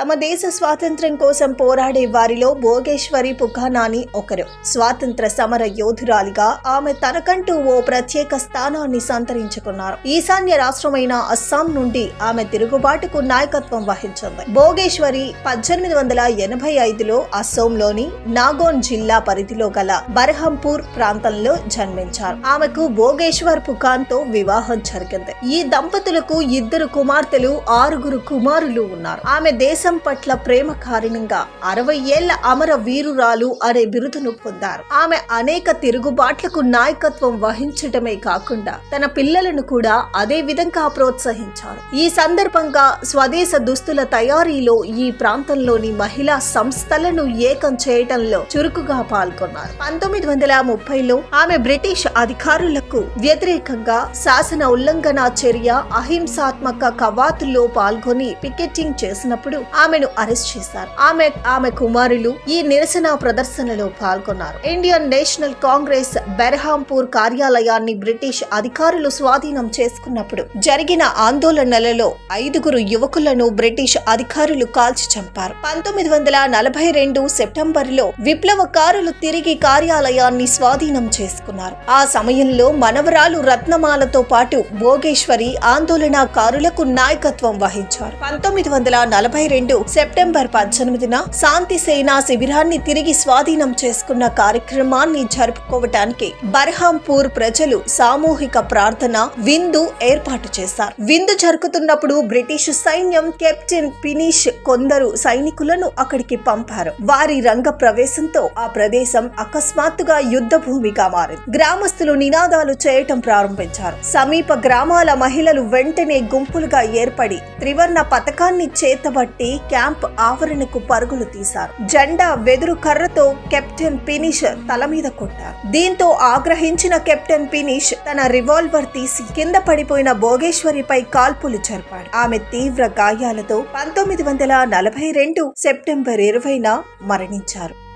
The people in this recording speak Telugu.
తమ దేశ స్వాతంత్ర్యం కోసం పోరాడే వారిలో భోగేశ్వరి పుఖానాని ఒకరు. స్వాతంత్ర సమర యోధురాలిగా ఆమె తనకంటూ ఓ ప్రత్యేక స్థానాన్ని సంతరించుకున్నారు. ఈశాన్య రాష్ట్రమైన అస్సాం నుండి ఆమె తిరుగుబాటుకు నాయకత్వం వహించింది. భోగేశ్వరి పద్దెనిమిది వందల ఎనభై ఐదులో అస్సోంలోని నాగోన్ జిల్లా పరిధిలో గల బర్హంపూర్ ప్రాంతంలో జన్మించారు. ఆమెకు భోగేశ్వర్ పుఖాన్తో వివాహం జరిగింది. ఈ దంపతులకు ఇద్దరు కుమార్తెలు ఆరుగురు కుమారులు ఉన్నారు. ఆమె దేశ పట్ల ప్రేమ కారణంగా అరవై ఏళ్ళ అమర వీరురాలు అనే బిరుదును పొందారు. ఆమె అనేక తిరుగుబాట్లకు నాయకత్వం వహించటమే కాకుండా తన పిల్లలను కూడా అదే విధంగా ప్రోత్సహించారు. ఈ సందర్భంగా స్వదేశ దుస్తుల తయారీలో ఈ ప్రాంతంలోని మహిళా సంస్థలను ఏకం చేయటంలో చురుకుగా పాల్గొన్నారు. పంతొమ్మిది వందల ముప్పైలో ఆమె బ్రిటిష్ అధికారులకు వ్యతిరేకంగా శాసన ఉల్లంఘన చర్య అహింసాత్మక కవాతుల్లో పాల్గొని పికెటింగ్ చేసినప్పుడు ఆమెను అరెస్ట్ చేశారు. ఆమె ఆమె కుమారులు ఈ నిరసన ప్రదర్శనలో పాల్గొన్నారు. ఇండియన్ నేషనల్ కాంగ్రెస్ బెర్హాంపూర్ కార్యాలయాన్ని బ్రిటిష్ అధికారులు స్వాధీనం చేసుకున్నప్పుడు జరిగిన ఆందోళనలలో ఐదుగురు యువకులను బ్రిటిష్ అధికారులు కాల్చి చంపారు. పంతొమ్మిది వందల నలభై రెండు సెప్టెంబర్లో విప్లవకారులు తిరిగి కార్యాలయాన్ని స్వాధీనం చేసుకున్నారు. ఆ సమయంలో మనవరాలు రత్నమాలతో పాటు భోగేశ్వరి ఆందోళనకారులకు నాయకత్వం వహించారు. పంతొమ్మిది వందల నలభై రెండు రెండు సెప్టెంబర్ పద్దెనిమిదిన శాంతి సేనా శిబిరాన్ని తిరిగి స్వాధీనం చేసుకున్న కార్యక్రమాన్ని జరుపుకోవటానికి బర్హాంపూర్ ప్రజలు సామూహిక ప్రార్థన విందు ఏర్పాటు చేశారు. విందు జరుగుతున్నప్పుడు బ్రిటిష్ సైన్యం కెప్టెన్ పినిష్ కొందరు సైనికులను అక్కడికి పంపారు. వారి రంగ ప్రవేశంతో ఆ ప్రదేశం అకస్మాత్తుగా యుద్ధ భూమిగా మారింది. గ్రామస్తులు నినాదాలు చేయటం ప్రారంభించారు. సమీప గ్రామాల మహిళలు వెంటనే గుంపులుగా ఏర్పడి త్రివర్ణ పథకాన్ని చేతబట్టి క్యాంప్ ఆవరణకు పరుగులు తీశారు. జెండా వెదురు కర్రతో కెప్టెన్ పినిష్ తల మీద కొట్టారు. దీంతో ఆగ్రహించిన కెప్టెన్ పినిష్ తన రివాల్వర్ తీసి కింద పడిపోయిన భోగేశ్వరిపై కాల్పులు జరిపాడు. ఆమె తీవ్ర గాయాలతో పంతొమ్మిది వందల నలభై రెండు సెప్టెంబర్ ఇరవైన మరణించారు.